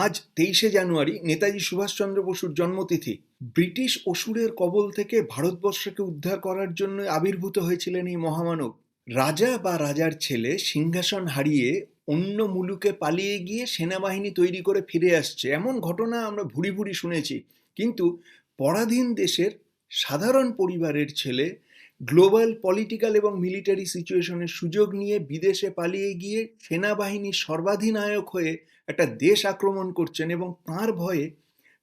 আজ তেইশে জানুয়ারি নেতাজি সুভাষচন্দ্র বসুর জন্মতিথি। ব্রিটিশ অসুরের কবল থেকে ভারতবর্ষকে উদ্ধার করার জন্য আবির্ভূত হয়েছিলেন এই মহামানব। রাজা বা রাজার ছেলে সিংহাসন হারিয়ে অন্য মুলুকে পালিয়ে গিয়ে সেনাবাহিনী তৈরি করে ফিরে আসছে। এমন ঘটনা আমরা ভুরি ভুরি শুনেছি। কিন্তু পরাধীন দেশের সাধারণ পরিবারের ছেলে গ্লোবাল পলিটিক্যাল এবং মিলিটারি সিচুয়েশনের সুযোগ নিয়ে বিদেশে পালিয়ে গিয়ে সেনাবাহিনীর সর্বাধিনায়ক হয়ে একটা দেশ আক্রমণ করছেন এবং তাঁর ভয়ে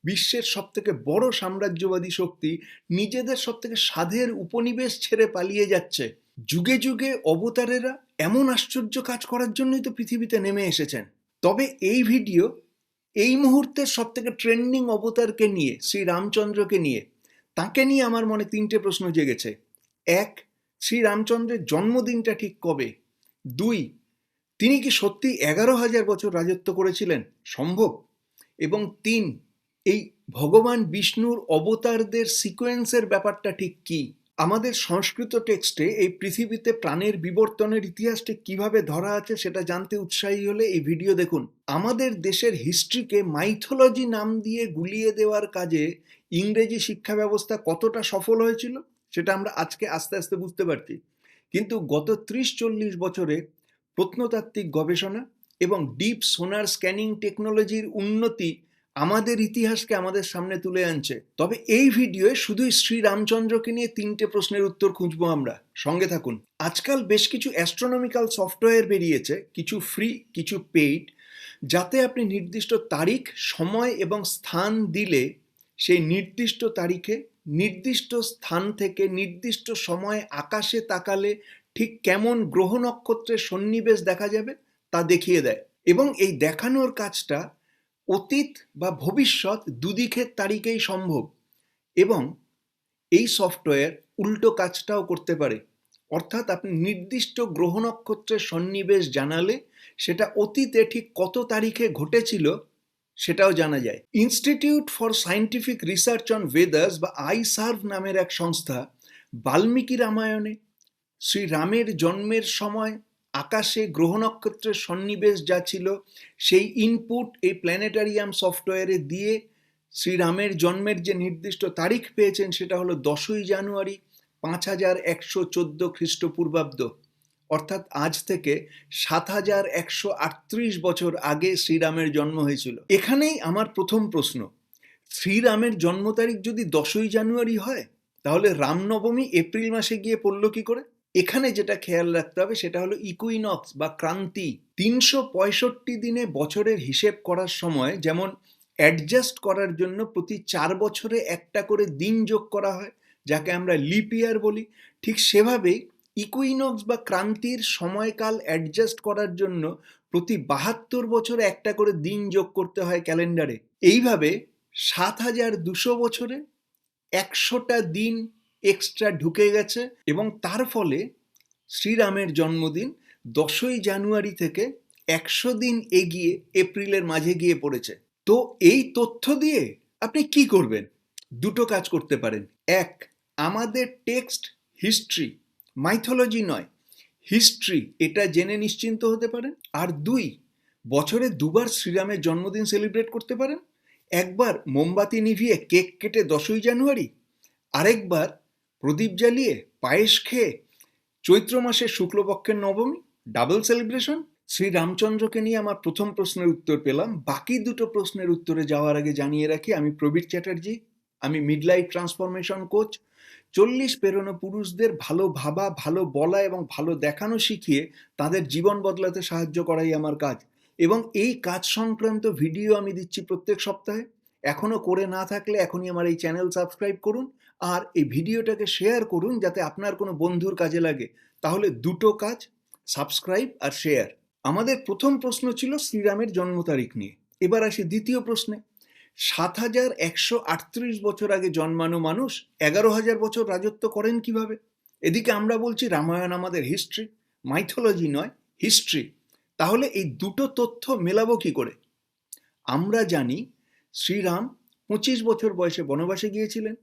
বিশ্বের সবথেকে বড় সাম্রাজ্যবাদী শক্তি নিজেদের সবথেকে সাধের উপনিবেশ ছেড়ে পালিয়ে যাচ্ছে। যুগে যুগে অবতারেরা এমন আশ্চর্য কাজ করার জন্যই তো পৃথিবীতে নেমে এসেছেন। তবে এই ভিডিও এই মুহূর্তের সবথেকে ট্রেন্ডিং অবতারকে নিয়ে শ্রী রামচন্দ্রকে নিয়ে, তাকে নিয়ে আমার মনে তিনটে প্রশ্ন জেগেছে। এক, শ্রীরামচন্দ্রের জন্মদিনটা ঠিক কবে? দুই, তিনি কি সত্যি এগারো হাজার বছর রাজত্ব করেছিলেন? সম্ভব? এবং তিন, এই ভগবান বিষ্ণুর অবতারদের সিকোয়েন্সের ব্যাপারটা ঠিক কি? আমাদের সংস্কৃত টেক্সটে এই পৃথিবীতে প্রাণের বিবর্তনের ইতিহাসটি কীভাবে ধরা আছে সেটা জানতে উৎসাহী হলে এই ভিডিও দেখুন। আমাদের দেশের হিস্ট্রিকে মাইথোলজি নাম দিয়ে গুলিয়ে দেওয়ার কাজে ইংরেজি শিক্ষা ব্যবস্থা কতটা সফল হয়েছিল? সেটা আমরা আজকে আস্তে আস্তে বুঝতে পারছি। কিন্তু গত ত্রিশ চল্লিশ বছরে প্রত্নতাত্ত্বিক গবেষণা এবং ডিপ সোনার স্ক্যানিং টেকনোলজির উন্নতি আমাদের ইতিহাসকে আমাদের সামনে তুলে আনছে। তবে এই ভিডিওয়ে শুধুই শ্রী রামচন্দ্রকে নিয়ে তিনটে প্রশ্নের উত্তর খুঁজবো আমরা। সঙ্গে থাকুন। আজকাল বেশ কিছু অ্যাস্ট্রোনমিক্যাল সফটওয়্যার বেরিয়েছে, কিছু ফ্রি, কিছু পেইড, যাতে আপনি নির্দিষ্ট তারিখ, সময় এবং স্থান দিলে সেই নির্দিষ্ট তারিখে, নির্দিষ্ট স্থান থেকে, নির্দিষ্ট সময় আকাশে তাকালে ঠিক কেমন গ্রহ নক্ষত্রের সন্নিবেশ দেখা যাবে তা দেখিয়ে দেয়। এবং এই দেখানোর কাজটা অতীত বা ভবিষ্যৎ দুদিকের তারিখেই সম্ভব এবং এই সফটওয়্যার উল্টো কাজটাও করতে পারে। অর্থাৎ আপনি নির্দিষ্ট গ্রহ নক্ষত্রের সন্নিবেশ জানালে সেটা অতীতে ঠিক কত তারিখে ঘটেছিল সেটাও জানা যায়। Institute for scientific research on weathers বা আইসার্ভ নামের এক সংস্থা বাল্মীকি রামায়ণে শ্রী রামের জন্মের সময় আকাশে গ্রহ নক্ষত্রের সন্নিবেশ যা ছিল সেই ইনপুট এই প্ল্যানেটারিয়াম সফটওয়্যারে দিয়ে শ্রীরামের জন্মের যে নির্দিষ্ট তারিখ পেয়েছেন সেটা হলো দশই জানুয়ারি পাঁচ হাজার একশো চোদ্দ খ্রিস্টপূর্বাব্দ। অর্থাৎ আজ থেকে সাত হাজার একশো আটত্রিশ বছর আগে শ্রীরামের জন্ম হয়েছিল। এখানেই আমার প্রথম প্রশ্ন, শ্রীরামের জন্ম তারিখ যদি দশই জানুয়ারি হয়, তাহলে রামনবমী এপ্রিল মাসে গিয়ে পড়ল কি করে? এখানে যেটা খেয়াল রাখতে হবে সেটা হলো ইকুইনক্স বা ক্রান্তি। তিনশো পঁয়ষট্টি দিনে বছরের হিসেব করার সময় যেমন অ্যাডজাস্ট করার জন্য প্রতি চার বছরে একটা করে দিন যোগ করা হয়, যাকে আমরা লিপ ইয়ার বলি, ঠিক সেভাবেই ইকুইনক্স বা ক্রান্তির সময়কাল অ্যাডজাস্ট করার জন্য প্রতি বাহাত্তর বছরে একটা করে দিন যোগ করতে হয় ক্যালেন্ডারে। এইভাবে সাত হাজার দুশো বছরে একশোটা দিন এক্সট্রা ঢুকে গেছে এবং তার ফলে শ্রীরামের জন্মদিন দশই জানুয়ারি থেকে একশো দিন এগিয়ে এপ্রিলের মাঝে গিয়ে পড়েছে। তো এই তথ্য দিয়ে আপনি কি করবেন? দুটো কাজ করতে পারেন। এক, আমাদের টেক্সট হিস্ট্রি মাইথোলজি নয় হিস্ট্রি এটা জেনে নিশ্চিন্ত হতে পারেন। আর দুই, বছরে দুবার শ্রীরামের জন্মদিন সেলিব্রেট করতে পারেন। একবার মোমবাতি নিভিয়ে কেক কেটে দশই জানুয়ারি, আরেকবার প্রদীপ জ্বালিয়ে পায়েস খেয়ে চৈত্র মাসের শুক্লপক্ষের নবমী ডাবল সেলিব্রেশন শ্রী রামচন্দ্রকে নিয়ে আমার প্রথম প্রশ্নের উত্তর পেলাম। বাকি দুটো প্রশ্নের উত্তরে যাওয়ার আগে জানিয়ে রাখি, আমি প্রবীর চ্যাটার্জি, আমি মিডলাইফ ট্রান্সফরমেশন কোচ চল্লিশ পেরোনো পুরুষদের ভালো ভাবা, ভালো বলা এবং ভালো দেখানো শিখিয়ে তাদের জীবন বদলাতে সাহায্য করাই আমার কাজ। এবং এই কাজ সংক্রান্ত ভিডিও আমি দিচ্ছি প্রত্যেক সপ্তাহে। এখনও করে না থাকলে এখনই আমার এই চ্যানেল সাবস্ক্রাইব করুন আর এই ভিডিওটাকে শেয়ার করুন যাতে আপনার কোনো বন্ধুর কাজে লাগে। তাহলে দুটো কাজ, সাবস্ক্রাইব আর শেয়ার। আমাদের প্রথম প্রশ্ন ছিল শ্রীরামের জন্ম তারিখ নিয়ে। এবার আসি দ্বিতীয় প্রশ্নে। সাত হাজার একশো আটত্রিশ বছর আগে জন্মানো মানুষ এগারো হাজার বছর রাজত্ব করেন কীভাবে? এদিকে আমরা বলছি রামায়ণ আমাদের হিস্ট্রি মাইথোলজি নয় হিস্ট্রি তাহলে এই দুটো তথ্য মেলাবো কি করে? আমরা জানি শ্রীরাম পঁচিশ বছর বয়সে বনবাসে গিয়েছিলেন,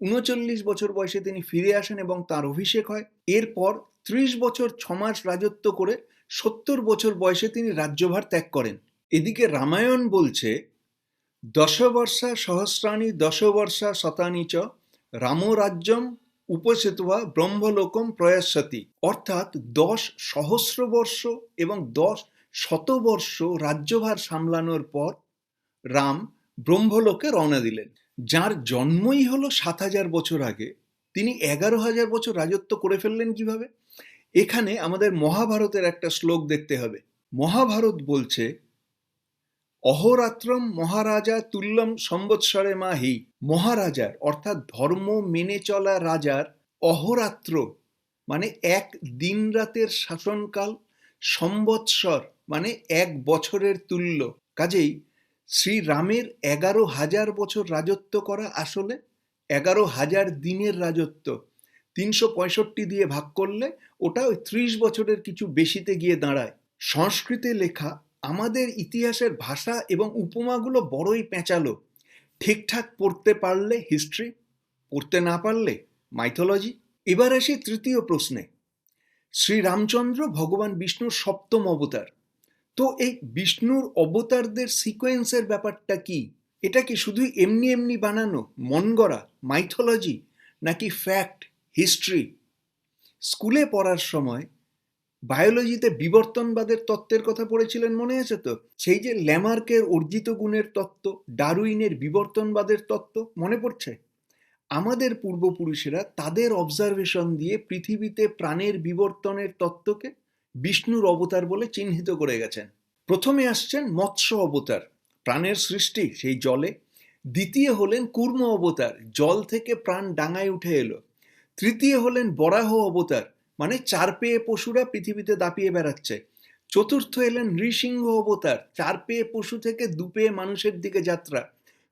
উনচল্লিশ বছর বয়সে তিনি ফিরে আসেন এবং তার অভিষেক হয়। এরপর ত্রিশ বছর ছমাস রাজত্ব করে সত্তর বছর বয়সে তিনি রাজ্যভার ত্যাগ করেন। এদিকে রামায়ণ বলছে দশবর্ষা সহস্রাণী দশবর্ষা শতানি চ রামরাজ্যম উপসেতুয়া ব্রহ্মলোকম প্রয়াসতি। অর্থাৎ দশ সহস্র বর্ষ এবং দশ শতবর্ষ রাজ্যভার সামলানোর পর রাম ব্রহ্মলোকে রওনা দিলেন। যার জন্মই হলো সাত হাজার বছর আগে, তিনি এগারো হাজার বছর রাজত্ব করে ফেললেন কীভাবে? এখানে আমাদের মহাভারতের একটা শ্লোক দেখতে হবে। মহাভারত বলছে অহরাত্রম মহারাজা তুল্যম সম্বৎসরে মাহি। মহারাজার, অর্থাৎ ধর্ম মেনে চলা রাজার অহরাত্র মানে এক দিন রাতের শাসনকাল, সম্বৎসর মানে এক বছরের তুল্য। কাজেই শ্রীরামের এগারো হাজার বছর রাজত্ব করা আসলে এগারো হাজার দিনের রাজত্ব। তিনশো পঁয়ষট্টি দিয়ে ভাগ করলে ওটা ওই ত্রিশ বছরের কিছু বেশিতে গিয়ে দাঁড়ায়। সংস্কৃতে লেখা আমাদের ইতিহাসের ভাষা এবং উপমাগুলো বড়ই পেঁচালো। ঠিকঠাক পড়তে পারলে হিস্ট্রি, পড়তে না পারলে মাইথোলজি এবার আসি তৃতীয় প্রশ্নে। শ্রীরামচন্দ্র ভগবান বিষ্ণুর সপ্তম অবতার। তো এই বিষ্ণুর অবতারদের সিকোয়েন্সের ব্যাপারটা কি? এটা কি শুধুই এমনি এমনি বানানো, মন গড়া মাইথোলজি নাকি ফ্যাক্ট হিস্ট্রি স্কুলে পড়ার সময় বায়োলজিতে বিবর্তনবাদের তত্ত্বের কথা পড়েছিলেন মনে আছে তো? সেই যে ল্যামার্কের অর্জিত গুণের তত্ত্ব ডারুইনের বিবর্তনবাদের তত্ত্ব মনে পড়ছে? আমাদের পূর্বপুরুষেরা তাদের অবজারভেশন দিয়ে পৃথিবীতে প্রাণের বিবর্তনের তত্ত্বকে বিষ্ণুর অবতার বলে চিহ্নিত করে গেছেন। প্রথমে আসছেন মৎস্য অবতার, প্রাণের সৃষ্টি, সেই জলে। দ্বিতীয় হলেন কুর্ম অবতার, জল থেকে প্রাণ ডাঙায় উঠে এলো। তৃতীয় হলেন বরাহ অবতার মানে চার পেয়ে পশুরা পৃথিবীতে দাপিয়ে বেড়াচ্ছে। চতুর্থ এলেন নৃসিংহ অবতার চার পেয়ে পশু থেকে দুপেয়ে মানুষের দিকে যাত্রা।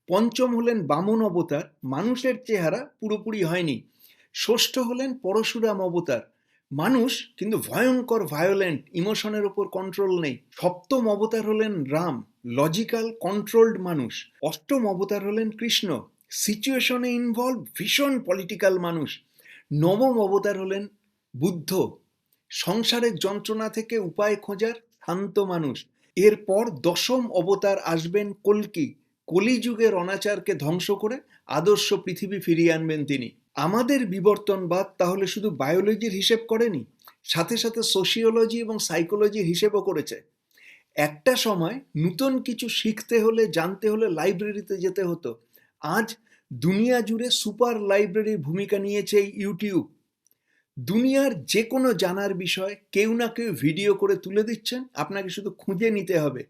পঞ্চম হলেন বামন অবতার, মানুষের চেহারা পুরোপুরি হয়নি। ষষ্ঠ হলেন পরশুরাম অবতার, মানুষ কিন্তু ভয়ঙ্কর ভায়োলেন্ট ইমোশনের ওপর কন্ট্রোল নেই। সপ্তম অবতার হলেন রাম লজিক্যাল কন্ট্রোলড মানুষ। অষ্টম অবতার হলেন কৃষ্ণ সিচুয়েশনে ইনভলভ ভীষণ পলিটিক্যাল মানুষ। নবম অবতার হলেন বুদ্ধ, সংসারের যন্ত্রণা থেকে উপায় খোঁজার শান্ত মানুষ। এরপর দশম অবতার আসবেন কল্কি। কলিযুগের অনাচারকে ধ্বংস করে আদর্শ পৃথিবী ফিরিয়ে আনবেন তিনি। আমাদের বিবর্তনবাদ তাহলে শুধু বায়োলজির হিসেব করেনি, সাথে সাথে সোশিওলজি এবং সাইকোলজির হিসেবও করেছে। একটা সময় নূতন কিছু শিখতে হলে, জানতে হলে লাইব্রেরিতে যেতে হতো। আজ দুনিয়া জুড়ে সুপার লাইব্রেরির ভূমিকা নিয়েছে ইউটিউব। দুনিয়ার যে কোনো জানার বিষয় কেউ না কেউ ভিডিও করে তুলে দিচ্ছেন। আপনাকে শুধু খুঁজে নিতে হবে।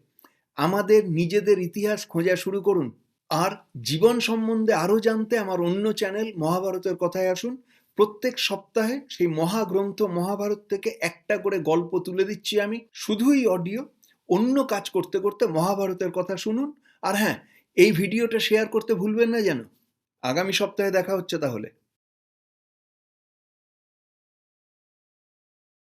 আমাদের নিজেদের ইতিহাস খোঁজা শুরু করুন। আর জীবন সম্বন্ধে আরও জানতে আমার অন্য চ্যানেল মহাভারতের কথায় আসুন। প্রত্যেক সপ্তাহে সেই মহাগ্রন্থ মহাভারত থেকে একটা করে গল্প তুলে দিচ্ছি আমি। শুধুই অডিও, অন্য কাজ করতে করতে মহাভারতের কথা শুনুন। আর হ্যাঁ এই ভিডিওটা শেয়ার করতে ভুলবেন না যেন। আগামী সপ্তাহে দেখা হচ্ছে তাহলে।